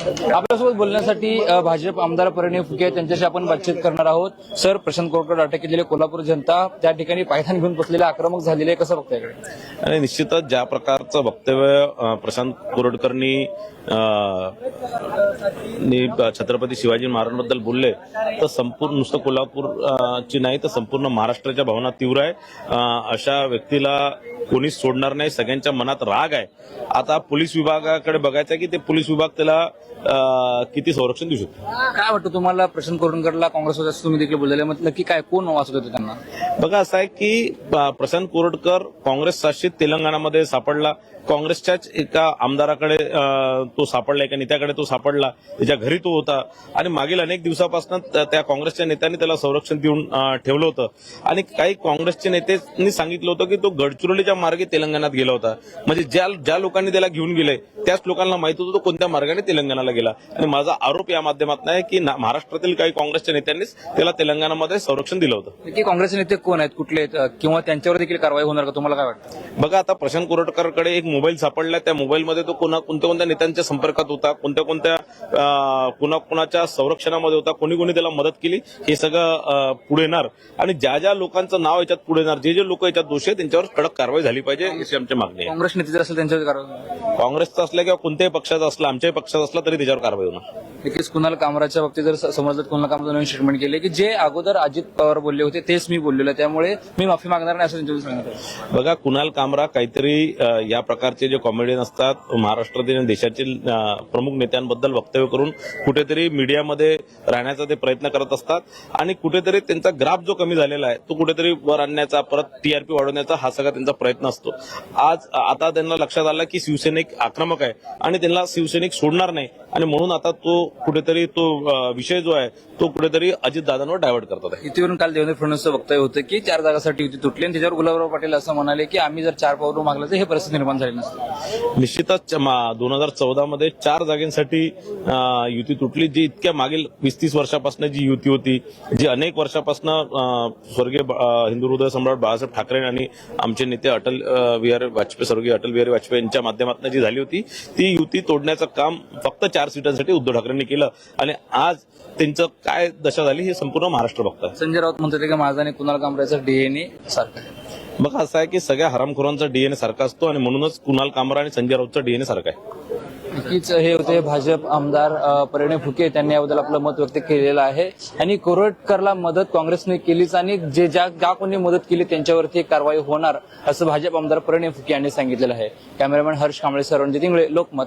आपल्यासोबत बोलण्यासाठी भाजप आमदार परिणय फुके त्यांच्याशी आपण बातचीत करणार आहोत. सर प्रशांत कोरकर अटक केलेले कोल्हापूर जनता त्या ठिकाणी पायथान घेऊन बसलेले आक्रमक झालेले आहे. कसं बघताय आणि निश्चितच ज्या प्रकारचं वक्तव्य प्रशांत कोरडकरनी छत्रपती शिवाजी महाराजांबद्दल बोलले तर संपूर्ण नुसतं कोल्हापूर ची नाही तर संपूर्ण महाराष्ट्राच्या भावना तीव्र आहे. अशा व्यक्तीला कोणीच सोडणार नाही सगळ्यांच्या मनात राग आहे. आता पोलीस विभागाकडे बघायचं की ते पोलीस विभाग त्याला किती संरक्षण देऊ शकतो? काय वाटतं तुम्हाला प्रशांत कोरटकरला काँग्रेसवर असं तुम्ही देखील बोललेले? मग नक्की काय कोण वाचत होते त्यांना? बघा असं आहे की प्रशांत कोरटकर काँग्रेस शासित तेलंगणामध्ये सापडला. काँग्रेसच्याच एका आमदाराकडे तो सापडला एका नेत्याकडे तो सापडला. त्याच्या घरी तो होता. आणि मागील अनेक दिवसापासून त्या काँग्रेसच्या नेत्यांनी त्याला संरक्षण देऊन ठेवलं होतं. आणि काही काँग्रेसचे नेत्यांनी सांगितलं होतं की तो गडचिरोलीच्या मार्गे तेलंगणात गेला होता? म्हणजे ज्या ज्या लोकांनी त्याला घेऊन गेले त्याच लोकांना माहीत होतं तो कोणत्या मार्गाने तेलंगणाला गेला. आणि माझा आरोप या माध्यमातून आहे की महाराष्ट्रातील काही काँग्रेसच्या नेत्यांनीच त्याला तेलंगणामध्ये संरक्षण दिलं होतं. नक्की काँग्रेसचे नेते कोण आहेत? कुठले आहेत? किंवा त्यांच्यावर देखील कारवाई होणार का? तुम्हाला काय वाटतं? बघा आता प्रशांत कोरटकरकडे एक मोबाईल सापडला. त्या मोबाईलमध्ये तो कोणा कोणत्या कोणत्या नेत्यांच्या संपर्कात होता? कोणत्या कोणत्या कुणा कुणाच्या संरक्षणामध्ये होता? कोणी कोणी त्याला मदत केली? हे सगळं पुढे येणार. आणि ज्या ज्या लोकांचं नाव याच्यात पुढे येणार जे जे लोक याच्यात दोषी आहेत त्यांच्यावर कडक कारवाई झाली पाहिजे अशी आमची मागणी आहे. काँग्रेस नेते जर असेल त्यांच्यावर कारवाई काँग्रेसचा असला किंवा कोणत्याही पक्षाचा असला आमच्याही पक्षाचा असला तरी त्याच्यावर कारवाई होणार. नक्कीच कुणाल कामराच्या बाबतीत जर समजलं कुणाल कामरा नवीन स्टेटमेंट केले की जे अगोदर अजित पवार बोलले होते तेच मी बोललेलो आहे. त्यामुळे मी माफी मागणार नाही असं त्यांच्यावर सांगितलं बघा कुणाल कामरा काहीतरी या प्रकारचे जे कॉमेडियन असतात महाराष्ट्रातील आणि देशातील प्रमुख नेत्यांबद्दल वक्तव्य करून कुठेतरी मीडियामध्ये राहण्याचा ते प्रयत्न करत असतात आणि कुठेतरी त्यांचा ग्राफ जो कमी झालेला आहे तो कुठेतरी वर आणण्याचा परत टीआरपी वाढवण्याचा हा सगळा त्यांचा प्रयत्न असतो. आज आता त्यांना लक्षात आलं की शिवसैनिक आक्रमक आहे आणि त्यांना शिवसैनिक सोडणार नाही. आणि म्हणून आता तो कुठेतरी तो विषय जो आहे तो कुठेतरी अजितदादांवर डायव्हर्ट करतात युतीवरून काल देवेंद्र फडणवीसचं वक्तव्य होतं की चार जागासाठी युती तुटली आणि त्याच्यावर गुलाबराव पाटील असं म्हणाले की आम्ही जर चार पावलं मागलं तर हे परिस्थिती निर्माण झाली नसते. निश्चितच दोन हजार चौदा मध्ये चार जागेसाठी युती तुटली जी इतक्या मागील वीस तीस वर्षापासून जी युती होती जी अनेक वर्षापासून स्वर्गीय हिंदू हृदय सम्राट बाळासाहेब ठाकरे आणि आमचे नेते अटल अं, बिहारी वाजपेयी स्वर्गीय अटल बिहारी वाजपेयी यांच्या माध्यमातून जी झाली होती ती युती तोडण्याचं काम फक्त चार सीटांसाठी उद्धव ठाकरेंनी केलं. आणि आज त्यांचं काय दशा झाली हे संपूर्ण महाराष्ट्र बघतात. संजय राऊत म्हणतात की माझा आणि कुणाल कामराचा डीएनए सारखा बघा असं आहे की सगळ्या हरामखोरांचा डीएनए सारखा असतो आणि म्हणूनच कुणाल कामरा आणि संजय राऊतचा डीएनए सारखा आहे. नक्कीच हे होते भाजप आमदार परिणय फुके. त्यांनी याबद्दल आपलं मत व्यक्त केलेलं आहे. आणि कोरटकरला मदत काँग्रेसने केलीच आणि जे ज्या ज्या कोणी मदत केली त्यांच्यावरती कारवाई होणार असं भाजप आमदार परिणय फुके यांनी सांगितलेलं आहे. Cameraman Harsh Kamble sir Ranjit Ingle Lokmat.